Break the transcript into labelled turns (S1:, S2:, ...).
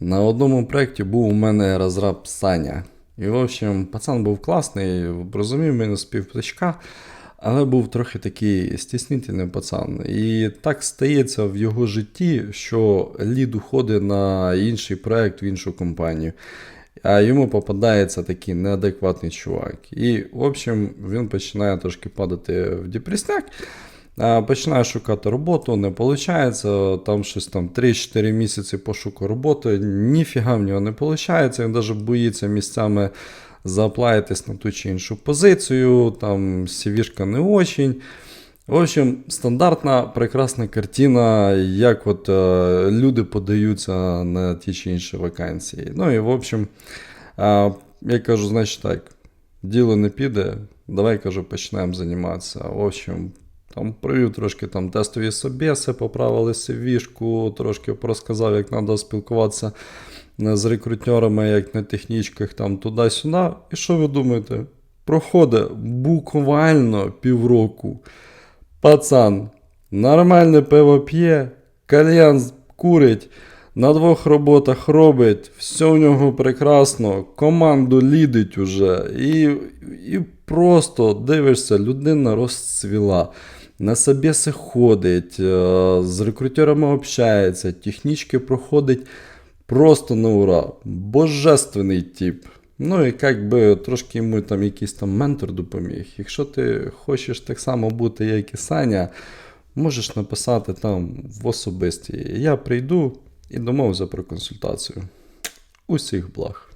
S1: На одному проєкті був у мене розраб Саня. І, в общем, пацан був класний, розумів мене з але був трохи такий стіснительний пацан. І так стається в його житті, що лід уходить на інший проєкт в іншу компанію. А йому попадається такий неадекватний чувак. І, в общем, він починає трошки падати в депресняк. А, Починає шукати роботу, не виходить. Там щось там 3-4 місяці пошуку роботи, ніфіга в нього не виходить. Він навіть боїться місцями зааплаїтись на ту чи іншу позицію, там CV-шка не очень. В общем, стандартна прекрасна картина, як от е, люди подаються на ті чи інші вакансії. Ну і в общем, е, я кажу, значить так, діло не піде, давай кажу, почнемо займатися. В общем, там провів трошки там тестові собеси, поправили CV-шку, трошки розказав, як треба спілкуватися е, з рекрутерами, як на технічках, там туди-сюди. І що ви думаєте? Проходить буквально півроку. Пацан, нормальне пиво п'є, кальян курить, на двох роботах робить, все у нього прекрасно, команду лідить уже. І, і просто дивишся, людина розцвіла. На собеси ходить, е, з рекрутерами общається, технічки проходить просто на ура. Божественний тип. Ну і як би трошки йому там якийсь там ментор допоміг. Якщо ти хочеш так само бути, як і Саня, можеш написати там в особисті. Я прийду і домовився про консультацію. Усіх благ.